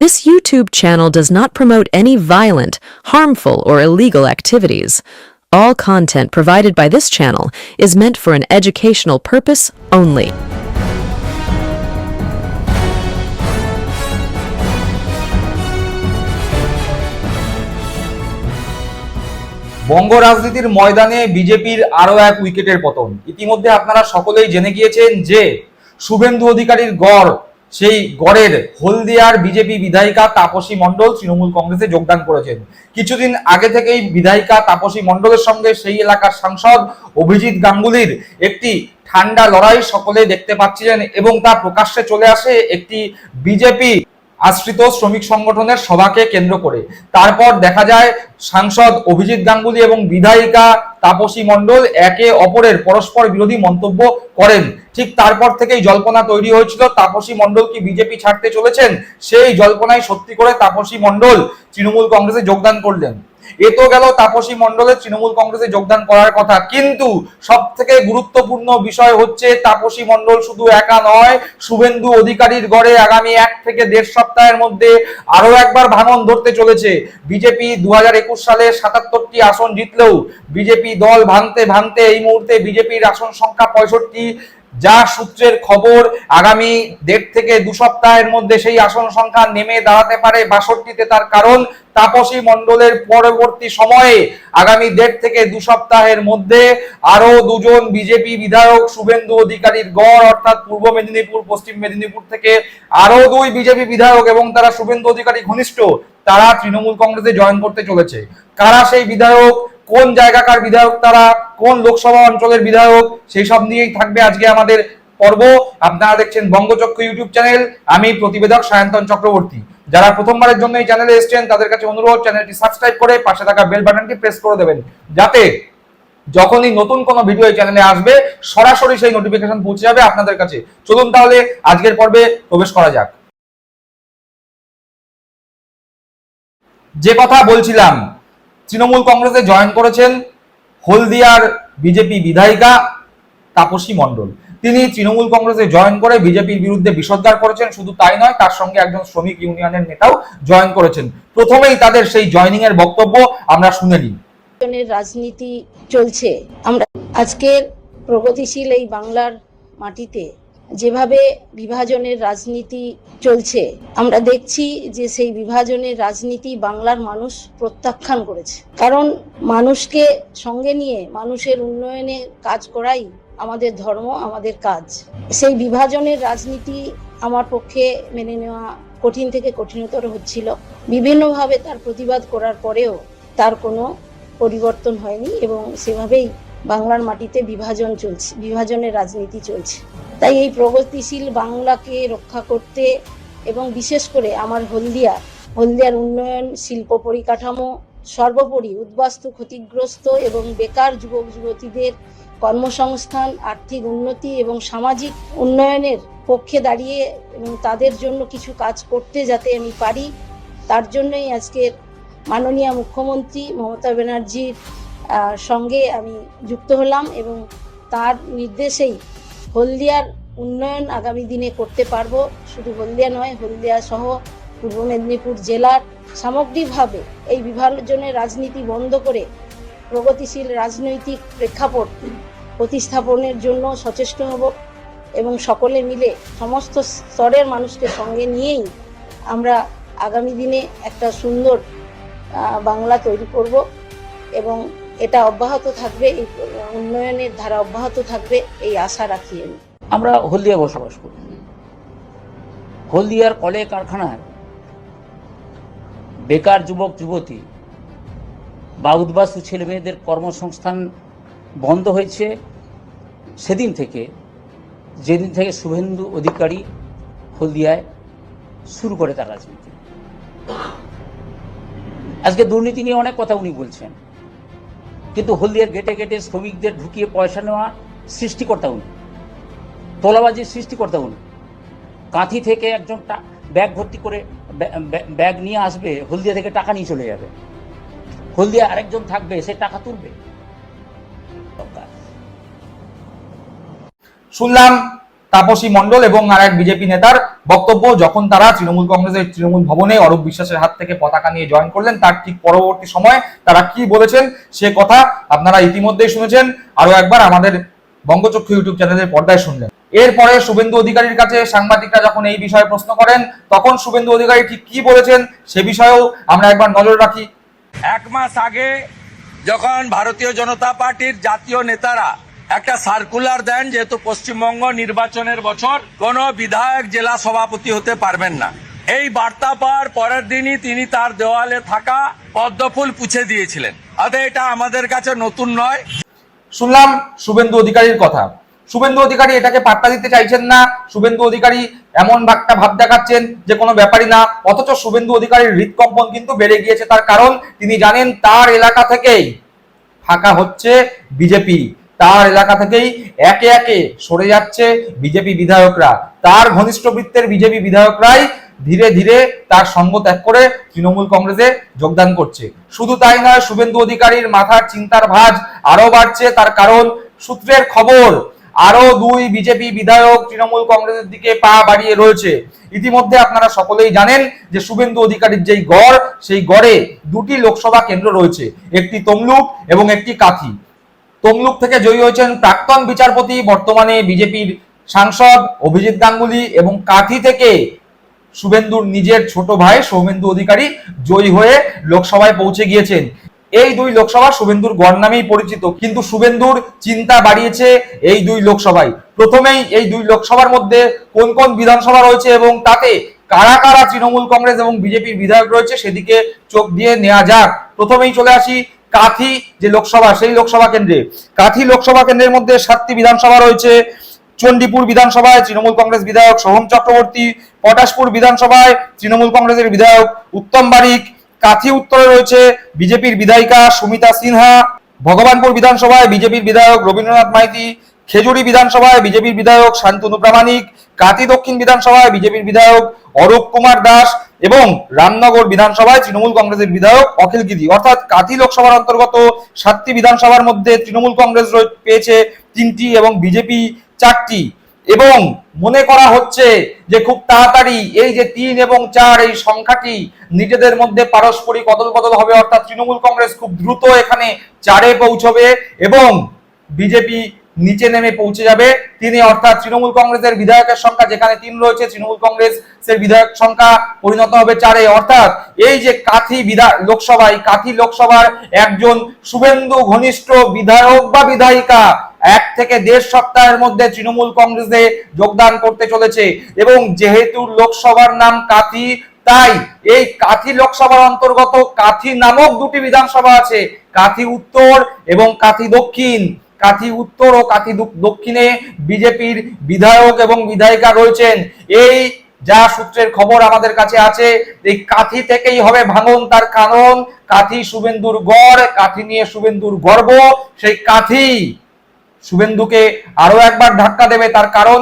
This YouTube channel does not promote any violent, harmful, or illegal activities. All content provided by this channel is meant for an educational purpose only. বঙ্গ রাজনীতির ময়দানে বিজেপির আরও এক উইকেটের পতন ইতিমধ্যে আপনারা সকলেই জেনে গিয়েছেন যে শুভেন্দু অধিকারীর গড় সেই গড়ের হলদিয়ার বিজেপি বিধায়িকা তাপসী মণ্ডল তৃণমূল কংগ্রেসে যোগদান করেছেন। কিছুদিন আগে থেকেই বিধায়িকা তাপসী মণ্ডলের সঙ্গে সেই এলাকার সাংসদ অভিজিৎ গাঙ্গুলির একটি ঠান্ডা লড়াই সকলে দেখতে পাচ্ছিলেন এবং তা প্রকাশ্যে চলে আসে একটি বিজেপি আশ্রিত শ্রমিক সংগঠনের সভাকে কেন্দ্র করে। তারপর দেখা যায়, সাংসদ অভিজিৎ গাঙ্গুলি এবং বিধায়িকা তাপসী মণ্ডল একে অপরের পরস্পর বিরোধী মন্তব্য করেন। ঠিক তারপর থেকেই জল্পনা তৈরি হয়েছিল, তাপসী মণ্ডল কি বিজেপি ছাড়তে চলেছেন? সেই জল্পনায় সত্যি করে তাপসী মণ্ডল তৃণমূল কংগ্রেসে যোগদান করলেন। এ তো গেল তাপসী মণ্ডলের তৃণমূল কংগ্রেসে যোগদান করার কথা। কিন্তু সব থেকে গুরুত্বপূর্ণ বিষয় হচ্ছে তাপসী মণ্ডল শুধু একা নয়, শুভেন্দু অধিকারীর গড়ে আগামী এক থেকে দেড় সপ্তাহের মধ্যে আরও একবার ভাঙন ধরতে চলেছে। বিজেপি দু সালে সাতাত্তরটি আসন জিতলেও বিজেপি দল ভাঙতে ভাঙতে এই মুহূর্তে বিজেপির আসন সংখ্যা পঁয়ষট্টি যা সূত্রের খবর, আগামী দেড় থেকে দু সপ্তাহের মধ্যে সেই আসন সংখ্যা নেমে দাঁড়াতে পারে বাষট্টিতে তার কারণ তাপসী মণ্ডলের পরবর্তী সময়ে আগামী দেড় থেকে দু সপ্তাহের মধ্যে আরও দুজন বিজেপি বিধায়ক শুভেন্দু অধিকারীর গড়, অর্থাৎ পূর্ব মেদিনীপুর, পশ্চিম মেদিনীপুর থেকে আরও দুই বিজেপি বিধায়ক এবং তারা শুভেন্দু অধিকারী ঘনিষ্ঠ তারা তৃণমূল কংগ্রেসে জয়েন করতে চলেছে। কারা সেই বিধায়ক, কোন জায়গাকার বিধায়ক তারা, কোন লোকসভা অঞ্চলের বিধায়ক, সেই সব নিয়েই থাকবে আজকে আমাদের পর্ব। আপনারা দেখছেন বঙ্গচক্র ইউটিউব চ্যানেল, আমি প্রতিবেদক সায়ন্তন চক্রবর্তী। যারা প্রথমবারের জন্য এই চ্যানেলে এসেছেন, তাদের কাছে অনুরোধ, চ্যানেলটি সাবস্ক্রাইব করে পাশে থাকা বেল বাটনটি প্রেস করে দেবেন। যাতে যখনই নতুন কোনো ভিডিও এই চ্যানেলে আসবে, সরাসরি সেই নোটিফিকেশন পৌঁছে যাবে আপনাদের কাছে। চলুন তাহলে আজকের পর্বে প্রবেশ করা যাক। যে কথা বলছিলাম, তৃণমূল কংগ্রেসে জয়েন করেছেন হলদিয়ার বিজেপি বিধায়িকা তাপসী মণ্ডল। তিনি তৃণমূল কংগ্রেসে জয়েন করে বিজেপির বিরুদ্ধে বিষোদ্গার করেছেন, শুধু তাই নয়, তার সঙ্গে একজন শ্রমিক ইউনিয়নের নেতাও জয়েন করেছেন। প্রথমেই তাদের সেই জয়েনিং এর বক্তব্য আমরা শুনে নিই। রাজনীতি চলছে। আমরা আজকের প্রগতিশীল এই বাংলার মাটিতে যেভাবে বিভাজনের রাজনীতি চলছে, আমরা দেখছি যে সেই বিভাজনের রাজনীতি বাংলার মানুষ প্রত্যাখ্যান করেছে। কারণ মানুষকে সঙ্গে নিয়ে, মানুষের উন্নয়নে কাজ করাই আমাদের ধর্ম, আমাদের কাজ। সেই বিভাজনের রাজনীতি আমার পক্ষে মেনে নেওয়া কঠিন থেকে কঠিনতর হচ্ছিল। বিভিন্নভাবে তার প্রতিবাদ করার পরেও তার কোনো পরিবর্তন হয়নি এবং সেভাবেই বাংলার মাটিতে বিভাজন চলছে, বিভাজনের রাজনীতি চলছে। তাই এই প্রগতিশীল বাংলাকে রক্ষা করতে এবং বিশেষ করে আমার হলদিয়া, হলদিয়ার উন্নয়ন, শিল্প পরিকাঠামো, সর্বোপরি উদ্বাস্তু ক্ষতিগ্রস্ত এবং বেকার যুবক যুবতীদের কর্মসংস্থান, আর্থিক উন্নতি এবং সামাজিক উন্নয়নের পক্ষে দাঁড়িয়ে এবং তাদের জন্য কিছু কাজ করতে যাতে আমি পারি, তার জন্যই আজকের মাননীয় মুখ্যমন্ত্রী মমতা ব্যানার্জির সঙ্গে আমি যুক্ত হলাম এবং তার নির্দেশেই হলদিয়ার উন্নয়ন আগামী দিনে করতে পারব। শুধু হলদিয়া নয়, হলদিয়া সহ পূর্ব মেদিনীপুর জেলার সামগ্রিকভাবে এই বিভাজনের রাজনীতি বন্ধ করে প্রগতিশীল রাজনৈতিক প্রেক্ষাপট প্রতিস্থাপনের জন্য সচেষ্ট হব এবং সকলে মিলে সমস্ত স্তরের মানুষকে সঙ্গে নিয়েই আমরা আগামী দিনে একটা সুন্দর বাংলা তৈরি করব এবং এটা অব্যাহত থাকবে, এই উন্নয়নের ধারা অব্যাহত থাকবে, এই আশা রাখি আমি। আমরা হলদিয়া বসবাস করি। হলদিয়ার কলে কারখানায় বেকার যুবক, যুবতী বা উদ্বাস্তু ছেলে মেয়েদের কর্মসংস্থান বন্ধ হয়েছে। সেদিন থেকে, যেদিন থেকে শুভেন্দু অধিকারী হলদিয়ায় শুরু করে তার রাজনীতি। আজকে দুর্নীতি নিয়ে অনেক কথা উনি বলছেন। কিন্তু হলদিয়ার গেটে গেটে শ্রমিকদের ঢুকিয়ে পয়সা নেওয়া সৃষ্টিকর্তা উনি। তোলাবাজির সৃষ্টিকর্তা উনি। কাঁথি থেকে একজন ব্যাগ ভর্তি করে ব্যা- ব্যা- ব্যাগ নিয়ে আসবে, হলদিয়া থেকে টাকা নিয়ে চলে যাবে। হলদিয়া আরেকজন থাকবে, সে টাকা তুলবে। শুনলাম তাপসী মণ্ডল এবং আর এক বিজেপি নেতার বক্তব্য, যখন তারা তৃণমূল কংগ্রেসের তৃণমূল ভবনে অরূপ বিশ্বাসের হাত থেকে পতাকা নিয়ে জয়েন করলেন, তার ঠিক পরবর্তী সময় তারা কি বলেছেন সে কথা আপনারা ইতিমধ্যেই শুনেছেন। আরও একবার আমাদের বঙ্গচক্ষু ইউটিউব চ্যানেলের পর্দায় শুনলেন। এরপরে শুভেন্দু অধিকারীর কাছে সাংবাদিকরা যখন এই বিষয়ে প্রশ্ন করেন, তখন শুভেন্দু অধিকারী ঠিক কি বলেছেন সে বিষয়েও আমরা একবার নজর রাখি। এক মাস আগে যখন ভারতীয় জনতা পার্টির জাতীয় নেতারা একটা সার্কুলার দেন, যেহেতু পশ্চিমবঙ্গ নির্বাচনের বছর, কোন বিধায়ক জেলা সভাপতি হতে পারবেন না। এই বার্তা পাওয়ার পরের দিনই তিনি তার দেওয়ালে থাকা পদ্মফুল পুছে দিয়েছিলেন। অতএব এটা আমাদের কাছে নতুন নয়। শুনলাম শুভেন্দু অধিকারীর কথা। শুভেন্দু অধিকারী এটাকে পাত্তা দিতে চাইছেন না। শুভেন্দু অধিকারী এমন একটা ভাব দেখাচ্ছেন যে কোনো ব্যাপারই না। অথচ শুভেন্দু অধিকারীর হৃদকম্পন কিন্তু বেড়ে গিয়েছে। তার কারণ তিনি জানেন তার এলাকা থেকেই ফাঁকা হচ্ছে বিজেপি। তার এলাকা থেকেই একে একে সরে যাচ্ছে বিজেপি বিধায়করা। তার ঘনিষ্ঠ বৃত্তের বিজেপি বিধায়করাই ধীরে ধীরে তার সঙ্গ ত্যাগ করে তৃণমূল কংগ্রেসে যোগদান করছে। শুধু তাই নয়, শুভেন্দু অধিকারীর মাথার চিন্তার ভাঁজ আরও বাড়ছে। তার কারণ, সূত্রের খবর আরও দুই বিজেপি বিধায়ক তৃণমূল কংগ্রেসের দিকে পা বাড়িয়ে রয়েছে। ইতিমধ্যে আপনারা সকলেই জানেন যে শুভেন্দু অধিকারীর যেই গড়, সেই গড়ে দুটি লোকসভা কেন্দ্র রয়েছে। একটি তমলুক এবং একটি কাথি। তমলুক থেকে জয়ী হয়েছেন প্রাক্তন বিচারপতি, বর্তমানে বিজেপির সাংসদ অভিজিৎ গাঙ্গুলি এবং কাথি থেকে শুভেন্দুর নিজের ছোট ভাই সৌমেন্দু অধিকারী জয়ী হয়ে লোকসভায় পৌঁছে গিয়েছেন। এই দুই লোকসভা শুভেন্দুর গড় নামেই পরিচিত, কিন্তু শুভেন্দুর চিন্তা বাড়িয়েছে এই দুই লোকসভায়। প্রথমেই এই দুই লোকসভার মধ্যে কোন কোন বিধানসভা রয়েছে এবং তাতে কারা কারা তৃণমূল কংগ্রেস এবং বিজেপির বিধায়ক রয়েছে সেদিকে চোখ দিয়ে নেওয়া যাক। প্রথমেই চলে আসি কাথি যে লোকসভা, সেই লোকসভা কেন্দ্রে। কাথি লোকসভা কেন্দ্রের মধ্যে সাতটি বিধানসভা রয়েছে। চণ্ডীপুর বিধানসভায় তৃণমূল কংগ্রেস বিধায়ক সোহম চক্রবর্তী, পটাশপুর বিধানসভায় তৃণমূল কংগ্রেসের বিধায়ক উত্তম বারিক, কাথি উত্তরে রয়েছে বিজেপির বিধায়িকা সুমিতা সিনহা, ভগবানপুর বিধানসভায় বিজেপির বিধায়ক রবীন্দ্রনাথ মাইতি, খেজুরি বিধানসভায় বিজেপির বিধায়ক শান্তনু প্রামাণিক কাতি দক্ষিণ বিধানসভায় বিজেপির বিধায়ক অরূপ কুমার দাস এবং রামনগর বিধানসভায় তৃণমূল কংগ্রেসের বিধায়ক অখিল গিরি। অর্থাৎ কাতি লোকসভার অন্তর্গত সাতটি বিধানসভার মধ্যে তৃণমূল কংগ্রেস পেয়েছে তিনটি এবং বিজেপি চারটি। এবং মনে করা হচ্ছে যে খুব তাড়াতাড়ি এই যে তিন এবং চার এই সংখ্যাটি নিজেদের মধ্যে পারস্পরিক অদল বদল হবে, অর্থাৎ তৃণমূল কংগ্রেস খুব দ্রুত এখানে চারে পৌঁছবে এবং বিজেপি নিচে নেমে পৌঁছে যাবে। তিনি অর্থাৎ তৃণমূল কংগ্রেসের বিধায়কের সংখ্যা, যেখানে তিন রয়েছে, তৃণমূল কংগ্রেসের বিধায়ক সংখ্যা পরিণত হবে চারে। অর্থাৎ এই যে কাথি বিধা লোকসভায়, কাথি লোকসভার একজন শুভেন্দু ঘনিষ্ঠ বিধায়ক বা বিধায়িকা, এক থেকে দেড় সপ্তাহের মধ্যে তৃণমূল কংগ্রেসে যোগদান করতে চলেছে। এবং যেহেতু লোকসভার নাম কাথি, তাই এই কাথি লোকসভার অন্তর্গত কাথি নামক দুটি বিধানসভা আছে। কাথি উত্তর এবং কাথি দক্ষিণ। কাথি উত্তর ও কাথি দক্ষিণে বিজেপির বিধায়ক এবং বিধায়িকা রয়েছেন। এই যা সূত্রের খবর আমাদের কাছে আছে, এই কাথি থেকেই হবে ভাঙন তার কারণ কাথি শুভেন্দুর গড়, কাথি নিয়ে শুভেন্দুর গর্ব। সেই কাথি শুভেন্দুকে আরও একবার ধাক্কা দেবে তার কারণ,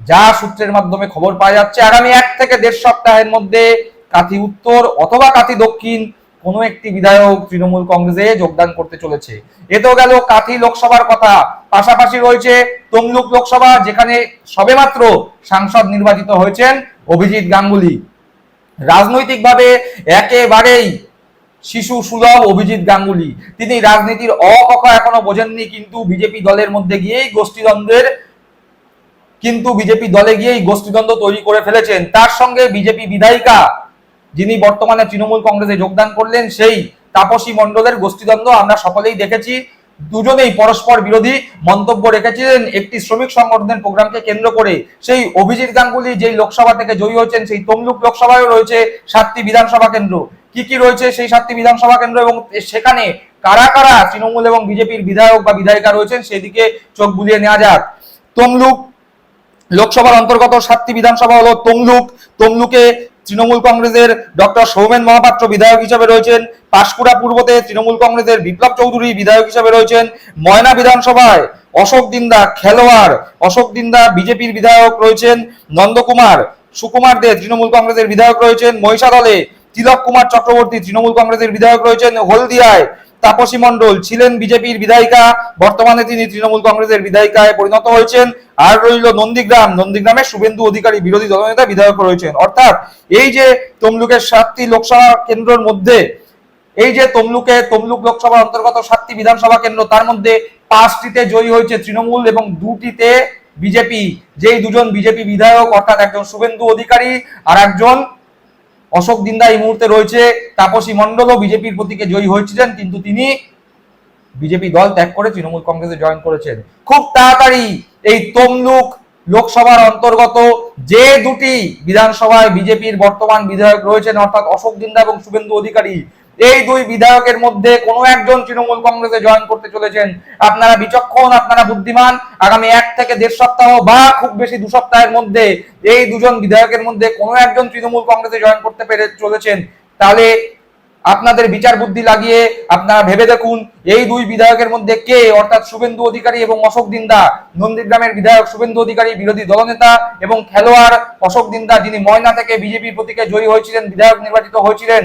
যা সূত্রের মাধ্যমে খবর পাওয়া যাচ্ছে। আগামী এক থেকে দেড় সপ্তাহের মধ্যে কাথি উত্তর অথবা কাথি দক্ষিণ কোনো একটি বিধায়ক তৃণমূল কংগ্রেসে যোগদান করতে চলেছে। এ তো গেল কাথি লোকসভার কথা। পাশাপাশি রয়েছে তমলুক লোকসভা, যেখানে সবেমাত্র সাংসদ নির্বাচিত হয়েছেন অভিজিৎ গাঙ্গুলি। রাজনৈতিকভাবে একেবারেই শিশু সুলভ অভিজিৎ গাঙ্গুলি। তিনি রাজনীতির অকক এখনও বোঝেননি, কিন্তু বিজেপি দলের মধ্যে গিয়েই গোষ্ঠীদ্বন্দ্বের কিন্তু বিজেপি দলে গিয়েই গোষ্ঠীদ্বন্দ্ব তৈরি করে ফেলেছেন। তার সঙ্গে বিজেপি বিধায়িকা যিনি বর্তমানে তৃণমূল কংগ্রেসে যোগদান করলেন, সেই তাপসী মণ্ডলের গোষ্ঠীদ্বন্দ্ব আমরা সকলেই দেখেছি। দুজনেই পরস্পর বিরোধী মন্তব্য রেখেছিলেন। একটি শ্রমিক সংগঠনের প্রোগ্রামকে কেন্দ্র করে সেই অভিজিৎ গাঙ্গুলি যেই লোকসভা থেকে জয়ী হয়েছেন, সেই তমলুক লোকসভায় রয়েছে সাতটি বিধানসভা কেন্দ্র। কি কি রয়েছে সেই সাতটি বিধানসভা কেন্দ্র এবং সেখানে কারা কারা তৃণমূল এবং বিজেপির বিধায়ক বা বিধায়িকা রয়েছেন সেদিকে চোখ বুলিয়ে নেওয়া যাক। তমলুক লোকসভার অন্তর্গত সাতটি বিধানসভা হলো তমলুক। তমলুকে তৃণমূল কংগ্রেসের ডক্টর সৌমেন মহাপাত্র বিধায়ক হিসেবে রয়েছেন, পাঁশকুড়া পূর্বতে তৃণমূল কংগ্রেসের বিপ্লব চৌধুরী বিধায়ক হিসেবে রয়েছেন, ময়না বিধানসভায় অশোক দিন্দা খেলোয়াড়, অশোক দিন্দা বিজেপির বিধায়ক রয়েছেন, নন্দকুমার, সুকুমার দে তৃণমূল কংগ্রেসের বিধায়ক রয়েছেন, মহিষাদলে তিলক কুমার চক্রবর্তী তৃণমূল কংগ্রেসের বিধায়ক রয়েছেন, হলদিয়ায় তাপসী মণ্ডল ছিলেন বিজেপির বিধায়িকা বর্তমানে তিনি তৃণমূল কংগ্রেসের বিধায়িকায় পরিণত হয়েছেন। আর রইল নন্দীগ্রাম। নন্দীগ্রামে শুভেন্দু অধিকারী, বিরোধী দলনেতা, বিধায়ক রয়েছেন। অর্থাৎ এই যে তমলুকের সাতটি লোকসভা কেন্দ্রের মধ্যে, এই যে তমলুকে তমলুক লোকসভার অন্তর্গত সাতটি বিধানসভা কেন্দ্র, তার মধ্যে পাঁচটিতে জয়ী হয়েছে তৃণমূল এবং দুটিতে বিজেপি। যেই দুজন বিজেপি বিধায়ক, অর্থাৎ একজন শুভেন্দু অধিকারী আর একজন অশোক দিন্দা এই মুহূর্তে রয়েছে। তাপসী মণ্ডলও বিজেপির প্রতীকে জয়ী হয়েছিলেন, কিন্তু তিনি বিজেপি দল ত্যাগ করে তৃণমূল কংগ্রেসে জয়েন করেছেন। খুব তাড়াতাড়ি এই তমলুক লোকসভার অন্তর্গত যে দুটি বিধানসভায় বিজেপির বর্তমান বিধায়ক রয়েছেন, অর্থাৎ অশোক দিন্দা এবং শুভেন্দু অধিকারী, এই দুই বিধায়কের মধ্যে কোনো একজন তৃণমূল কংগ্রেসে জয়েন করতে চলেছেন। আপনারা বিচক্ষণ, আপনারা বুদ্ধিমান, আগামী এক থেকে দেড় সপ্তাহ বা খুব বেশি দু সপ্তাহের মধ্যে এই দুজন বিধায়কের মধ্যে কোনো একজন তৃণমূল কংগ্রেসে জয়েন করতে পেরে চলেছেন। তাহলে আপনাদের বিচার বুদ্ধি লাগিয়ে আপনারা ভেবে দেখুন, এই দুই বিধায়কের মধ্যে কে, অর্থাৎ শুভেন্দু অধিকারী এবং অশোক দিন্দা, নন্দীগ্রামের বিধায়ক শুভেন্দু অধিকারী, বিরোধী দলনেতা এবং খেলোয়াড় অশোক দিন্দা, যিনি ময়না থেকে বিজেপির প্রতীকে জয়ী হয়েছিলেন, বিধায়ক নির্বাচিত হয়েছিলেন।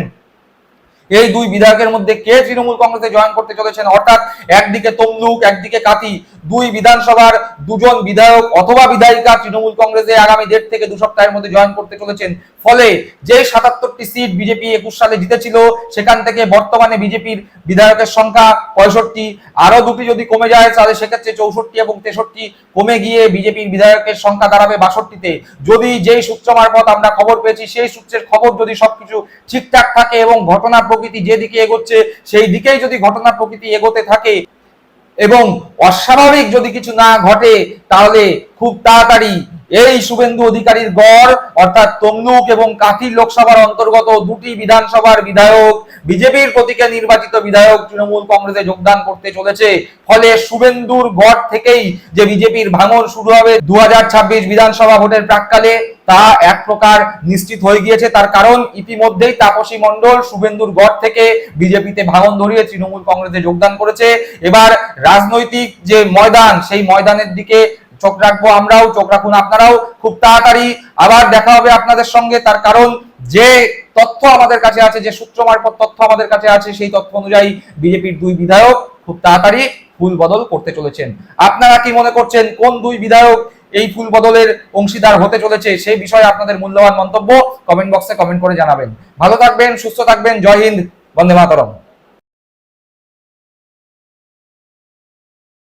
এই দুই বিধায়কের মধ্যে কে তৃণমূল কংগ্রেসে জয়েন করতে চলেছেন? অর্থাৎ একদিকে তমলুক, একদিকে কাতি দুই বিধানসভার দুজন বিধায়ক অথবা বিধায়িকা তৃণমূল কংগ্রেসে আগামী দেড় থেকে দু সপ্তাহের মধ্যে জয়েন করতে চলেছেন। ফলে যে সাতাত্তরটি সিট বিজেপি একুশ সালে জিতেছিল, সেখান থেকে বর্তমানে বিজেপির বিধায়কের সংখ্যা পঁয়ষট্টি। আরও দুটি যদি কমে যায়, তাহলে সেক্ষেত্রে চৌষট্টি এবং তেষট্টি কমে গিয়ে বিজেপির বিধায়কের সংখ্যা দাঁড়াবে বাষট্টিতে। যদি যেই সূত্র মারফত আমরা খবর পেয়েছি, সেই সূত্রের খবর যদি সবকিছু ঠিকঠাক থাকে এবং ঘটনা প্রকৃতি যেদিকে এগোচ্ছে, সেই দিকেই যদি ঘটনা প্রকৃতি এগোতে থাকে এবং অস্বাভাবিক যদি কিছু না ঘটে তাহলে খুব তাড়াতাড়ি এই শুভেন্দু অধিকারীর গড়, অর্থাৎ তমলুক এবং কাথির লোকসভার অন্তর্গত দুটি বিধানসভার বিধায়ক, বিজেপির প্রতীকে নির্বাচিত বিধায়ক তৃণমূল কংগ্রেসে যোগদান করতে চলেছে। ফলে শুভেন্দুর গড় থেকেই যে বিজেপির ভাঙন শুরু হবে দু বিধানসভা ভোটের প্রাককালে, তা এক প্রকার নিশ্চিত হয়ে গিয়েছে। তার কারণ ইতিমধ্যেই তাপসী মণ্ডল শুভেন্দুর গড় থেকে বিজেপিতে ভাঙন ধরিয়ে তৃণমূল কংগ্রেসে যোগদান করেছে। এবার রাজনৈতিক যে ময়দান, সেই ময়দানের দিকে চোখ রাখব আমরাও, চোখ রাখুন আপনারাও। খুব তাড়াতাড়ি আবার দেখা হবে আপনাদের সঙ্গে। তার কারণ, যে তথ্য আমাদের কাছে আছে, যে সূত্র মারফত তথ্য আমাদের কাছে আছে, সেই তথ্য অনুযায়ী বিজেপির দুই বিধায়ক খুব তাড়াতাড়ি ফুল বদল করতে চলেছেন। আপনারা কি মনে করছেন, কোন দুই বিধায়ক এই ফুল বদলের অংশীদার হতে চলেছে? সেই বিষয়ে আপনাদের মূল্যবান মন্তব্য কমেন্ট বক্সে কমেন্ট করে জানাবেন। ভালো থাকবেন, সুস্থ থাকবেন। জয় হিন্দ, বন্দে মাতরম।